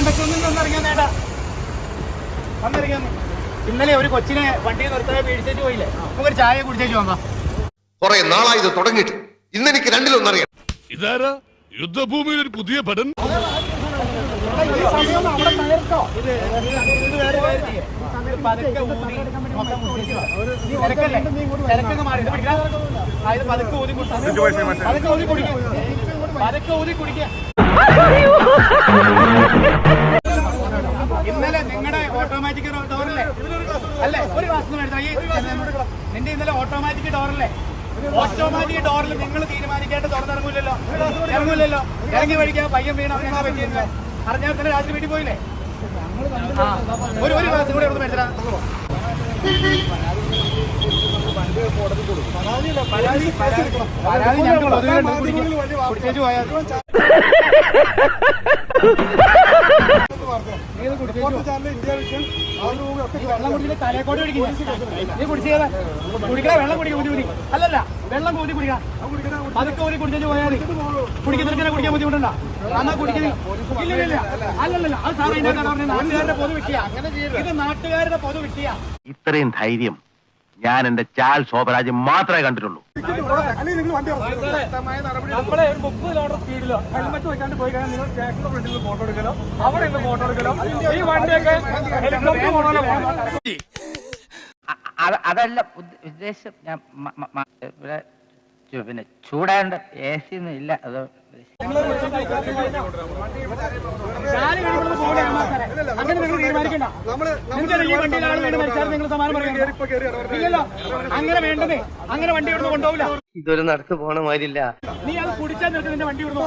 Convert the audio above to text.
വേണ്ട വന്നിരിക്കുന്നു ഇന്നലെ ഒരു കൊച്ചിനെ വണ്ടി നിർത്താതെ പേടിച്ചേച്ച് പോയില്ലേ? നമുക്കൊരു ചായ കുടിച്ചേച്ച് വാങ്ങാം കുറെ നാളായി ഇത് തുടങ്ങിയിട്ട്. ഇന്നെനിക്ക് രണ്ടിലൊന്നറിയാം. ഇതാരാ? യുദ്ധഭൂമിയിൽ ഒരു പുതിയ ഭടൻ? പതുക്കെ ഊതി കുടിക്കുക. ഇന്നലെ നിങ്ങളുടെ ഓട്ടോമാറ്റിക് ഡോറല്ലേ അല്ലേ? ഒരു ക്ലാസ് എടുത്താൽ ഈ നിന്റെ ഇന്നലെ ഓട്ടോമാറ്റിക് ഡോറല്ലേ ഓട്ടോമാറ്റിക് ഡോറിൽ നിങ്ങൾ തീരുമാനിക്കാണ്ട് തുറന്നിറങ്ങൂലല്ലോ ഇറങ്ങൂലല്ലോ ഇറങ്ങി വഴിക്കാൻ പയ്യൻ വീണ അങ്ങനെ പറ്റിയില്ല അറിഞ്ഞാൽ തന്നെ രാത്രി വീട്ടിൽ പോയില്ലേ? ഒരു ഒരു ക്ലാസ് കൂടെ ഒന്ന് മേടിച്ചാ തലേക്കോട്ട് കുടിക്കില്ല നീ കുടിച്ചേതാ കുടിക്കണ വെള്ളം അല്ലല്ല വെള്ളം കുടിച്ചു പോയാൽ കുടിക്കുന്നതിനെ കുടിക്കാൻ ബുദ്ധിമുട്ടുണ്ടോ? കുടിക്കുന്നത് ഇല്ല അല്ലല്ല അത് സാറേ ഇതിനകത്ത് പറഞ്ഞത് നാട്ടുകാരുടെ പൊതു വിഷയ ഇത് നാട്ടുകാരുടെ പൊതു വിഷയ ഇത്രയും ധൈര്യം ഞാൻ എന്റെ ചാൽ ശോഭരാജ് മാത്രമേ കണ്ടിട്ടുള്ളൂ. നമ്മളെ ഒരു മുപ്പത് കിലോമീറ്റർ സ്പീഡിലോ ഹെൽമെറ്റ് വെക്കാണ്ട് പോയി കഴിഞ്ഞാൽ നിങ്ങൾ സ്റ്റേഷന്റെ ഫ്രണ്ടിൽ ഫോട്ടോ എടുക്കലോ അവിടെ നിന്ന് ഫോട്ടോ എടുക്കലോ ഈ വണ്ടിയൊക്കെ ഹെലികോപ്റ്റർ അതല്ല ഉദ്ദ- ഉദ്ദേശം ഞാൻ പിന്നെ ചൂടാണ്ട് എ സി ഒന്നും ഇല്ല അത് അങ്ങനെ നിങ്ങൾ തീരുമാനിക്കണ്ട. നിങ്ങൾക്ക് ഈ വണ്ടിയിൽ ആൾ വീണ് മരിച്ചാൽ നിങ്ങൾ സമാനം പറയണ്ട. ഇല്ലല്ലോ. അങ്ങനെ വേണ്ടതേ. അങ്ങനെ വണ്ടി ഇവിടുന്ന് കൊണ്ടുപോകില്ല ഇതൊരു നടക്ക് പോണ മാതിരില്ല. നീ അത് കുടിച്ചാൽ നിനക്ക് നിന്റെ വണ്ടി ഇവിടുന്ന്